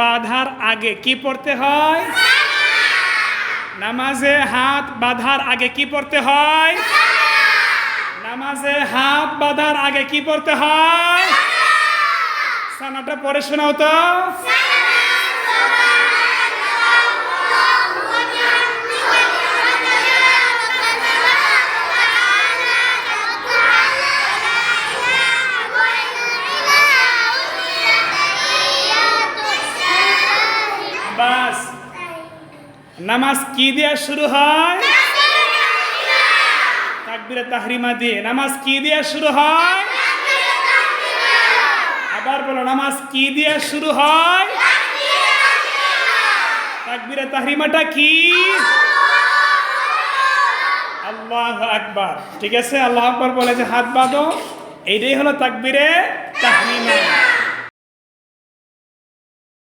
বাঁধার আগে কি পড়তে হয়? নামাজে হাত বাঁধার আগে কি পড়তে হয়? নামাজে হাত বাঁধার আগে কি পড়তে হয়? সানাটা পড়ে শোনাও তো। বাস নামাজ কি দিয়ে শুরু হয়? তাকবিরে তাহরিমা দিয়ে। নামাজ কি দিয়ে শুরু হয়? আবার বলো, নামাজ কি দিয়ে শুরু হয়? তাকবিরে তাহরিমাটা কি? আল্লাহ আকবার। ঠিক আছে, আল্লাহ আকবার বলে যে হাত বাঁধো। এইটাই হলো তাকবিরে তাহরিমা।